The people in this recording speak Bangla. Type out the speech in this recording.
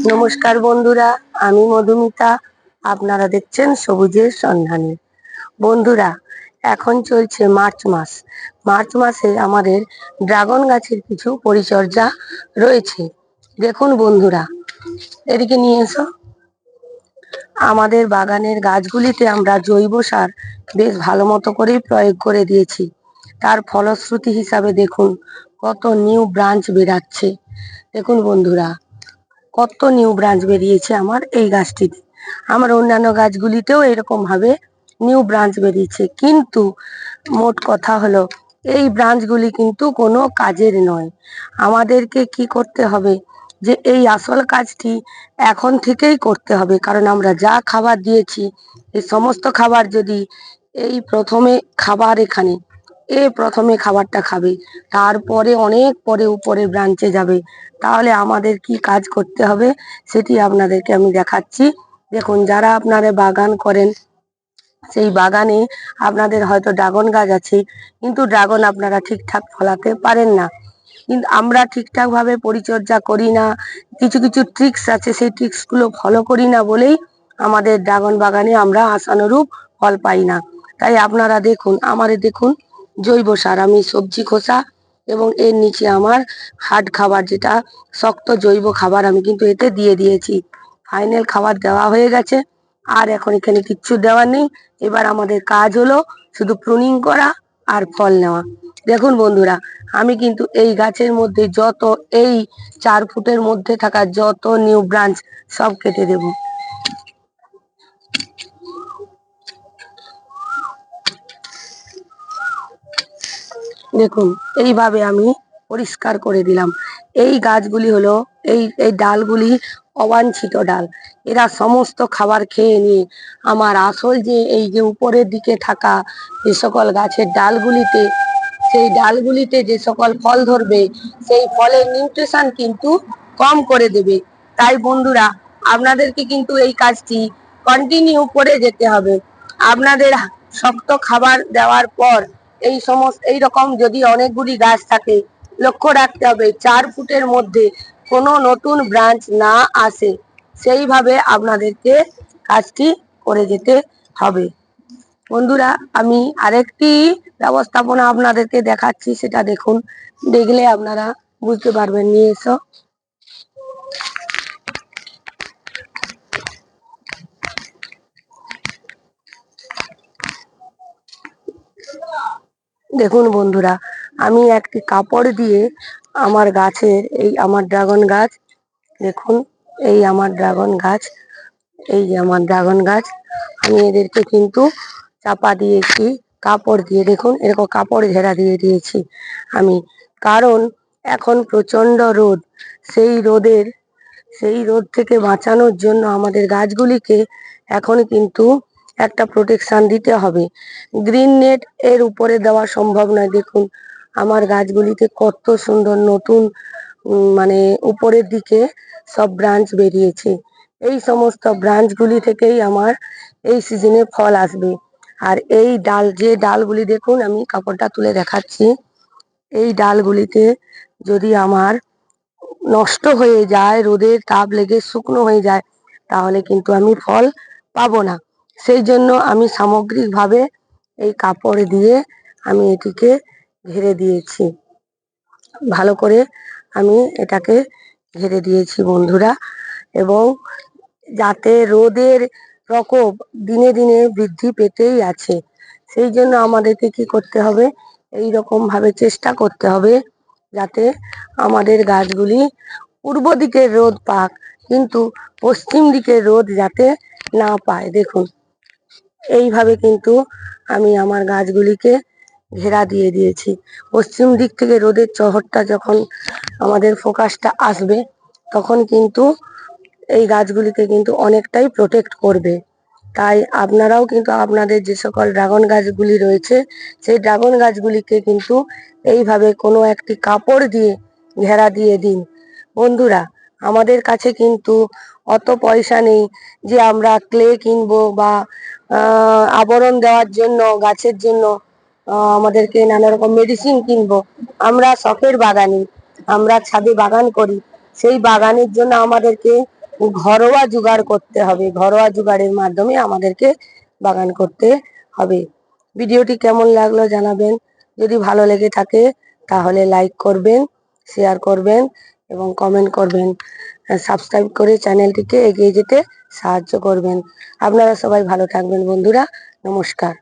নমস্কার বন্ধুরা, আমি মধুমিতা। আপনারা দেখছেন সবুজের সন্ধানে। বন্ধুরা, এখন চলছে মার্চ মাস। মার্চ মাসে আমাদের ড্রাগন গাছের কিছু পরিচর্যা রয়েছে। দেখুন বন্ধুরা, এদিকে নিয়ে এসো। আমাদের বাগানের গাছগুলিতে আমরা জৈব সার বেশ ভালো মতো করেই প্রয়োগ করে দিয়েছি। তার ফলশ্রুতি হিসাবে দেখুন, কত নিউ ব্রাঞ্চ বেরাচ্ছে দেখুন বন্ধুরা কত নিউ ব্রাঞ্চ বেরিয়েছে আমার এই গাছটিতে। আমার অন্যান্য গাছগুলিতেও এরকম ভাবে নিউ ব্রাঞ্চ বেরিয়েছে। কিন্তু মোট কথা হলো, এই ব্রাঞ্চগুলি কিন্তু কোনো কাজের নয়। আমাদেরকে কি করতে হবে যে, এই আসল কাজটি এখন থেকেই করতে হবে। কারণ আমরা যা খাবার দিয়েছি, এই সমস্ত খাবার যদি এই প্রথমে খাবার এখানে এ প্রথমে খাবারটা খাবে, তারপরে অনেক পরে উপরে ব্রাঞ্চে যাবে। তাহলে আমাদের কি কাজ করতে হবে সেটি আপনাদেরকে আমি দেখাচ্ছি। দেখুন, যারা আপনারা বাগান করেন, সেই বাগানে আপনাদের হয়তো ড্রাগন গাছ আছে, কিন্তু ড্রাগন আপনারা ঠিকঠাক ফলাতে পারেন না। কিন্তু আমরা ঠিকঠাকভাবে পরিচর্যা করি না, কিছু কিছু ট্রিক্স আছে, সেই ট্রিক্সগুলো ফলো করি না বলেই আমাদের ড্রাগন বাগানে আমরা আশানুরূপ ফল পাই না। তাই আপনারা দেখুন, আমারে দেখুন। জৈব সার, আমি সবজি খোসা এবং এর নিচে আমার হার্ড খাবার যেটা শক্ত জৈব খাবার আমি কিন্তু এতে দিয়ে দিয়েছি। ফাইনাল খাবার দেওয়া হয়ে গেছে। আর এখন এখানে কিচ্ছু দেওয়ার নেই। এবার আমাদের কাজ হলো শুধু প্রুনিং করা আর ফল নেওয়া। দেখুন বন্ধুরা, আমি কিন্তু এই গাছের মধ্যে যত, এই চার ফুটের মধ্যে থাকা যত নিউ ব্রাঞ্চ সব কেটে দেব। দেখুন, এইভাবে আমি পরিষ্কার করে দিলাম। এই গাছগুলি হলো, এই এই ডালগুলি অবাঞ্ছিত ডাল। এরা সমস্ত খাবার খেয়ে নিয়ে আমার আসল যে, এই যে উপরের দিকে থাকা যে সকল গাছের ডালগুলিতে, সেই ডালগুলিতে যে সকল ফল ধরবে, সেই ফলের নিউট্রিশন কিন্তু কম করে দেবে। তাই বন্ধুরা, আপনাদেরকে কিন্তু এই কাজটি কন্টিনিউ করে যেতে হবে। আপনাদের শক্ত খাবার দেওয়ার পর এই সমস্ত, এই রকম যদি অনেকগুলি গাছ থাকে, লক্ষ্য রাখতে হবে চার ফুটের মধ্যে কোনো নতুন ব্রাঞ্চ না আসে। সেইভাবে আপনাদেরকে কাজটি করে যেতে হবে। বন্ধুরা, আমি আরেকটি ব্যবস্থাপনা আপনাদেরকে দেখাচ্ছি, সেটা দেখুন। দেখলে আপনারা বুঝতে পারবেন, নিয়ে এসো। দেখুন বন্ধুরা, আমি একটি কাপড় দিয়ে আমার গাছের এই আমার ড্রাগন গাছ, দেখুন, এই আমার ড্রাগন গাছ, এই যে আমার ড্রাগন গাছ, আমি এদেরকে কিন্তু চাপা দিয়েছি কাপড় দিয়ে, দেখুন, এরকম কাপড় ঘেরা দিয়ে দিয়েছি আমি। কারণ এখন প্রচণ্ড রোদ, সেই রোদের, সেই রোদ থেকে বাঁচানোর জন্য আমাদের গাছগুলিকে এখন কিন্তু একটা প্রোটেকশন দিতে হবে। গ্রিন নেট এর উপরে দেওয়া সম্ভব নয়। দেখুন, আমার গাছগুলিতে কত সুন্দর নতুন মানে উপরের দিকে সব ব্রাঞ্চ বেরিয়েছে। এই সমস্ত ব্রাঞ্চগুলি থেকেই আমার এই সিজনে ফল আসবে। আর এই ডাল, যে ডালগুলি দেখুন, আমি কাপড়টা তুলে দেখাচ্ছি। এই ডালগুলিতে যদি আমার নষ্ট হয়ে যায়, রোদের তাপ লেগে শুকনো হয়ে যায়, তাহলে কিন্তু আমি ফল পাবো না। সেই জন্য আমি সামগ্রিকভাবে এই কাপড় দিয়ে আমি এটিকে ঘিরে দিয়েছি। ভালো করে আমি এটাকে ঘিরে দিয়েছি বন্ধুরা এবং যাতে রোদের প্রকোপ দিনে দিনে বৃদ্ধি পেতেই আছে, সেই জন্য আমাদেরকে কি করতে হবে, এই ভাবে চেষ্টা করতে হবে যাতে আমাদের গাছগুলি পূর্ব দিকের রোদ পাক, কিন্তু পশ্চিম দিকের রোদ যাতে না পায়। দেখুন এইভাবে কিন্তু আমি আমার গাছগুলিকে ঘেরা দিয়ে দিয়েছি। পশ্চিম দিক থেকে রোদের চহরটা যখন আমাদের ফোকাসটা আসবে, তখন কিন্তু এই গাছগুলিকে কিন্তু অনেকটাই প্রোটেক্ট করবে। তাই আপনারাও কিন্তু আপনাদের যে সকল ড্রাগন গাছগুলি রয়েছে, সেই ড্রাগন গাছগুলিকে কিন্তু এইভাবে কোনো একটি কাপড় দিয়ে ঘেরা দিয়ে দিন। বন্ধুরা, আমাদের কাছে কিন্তু অত পয়সা নেই যে আমরা ক্লে কিনবো বা আবরণ দেওয়ার জন্য, গাছের জন্য আমাদেরকে নানা রকম মেডিসিন কিনবো। আমরা শখের বাগানি, আমরা ছাদে বাগান করি। সেই বাগানের জন্য আমাদেরকে ঘরোয়া জোগাড় করতে হবে। ঘরোয়া জোগাড়ের মাধ্যমে আমাদেরকে বাগান করতে হবে। ভিডিওটি কেমন লাগল জানাবেন। যদি ভালো লেগে থাকে, তাহলে লাইক করবেন শেয়ার করবেন এবং কমেন্ট করবেন। সাবস্ক্রাইব করে চ্যানেলটিকে এগিয়ে যেতে সাহায্য করবেন। আপনারা সবাই ভালো থাকবেন বন্ধুরা। নমস্কার।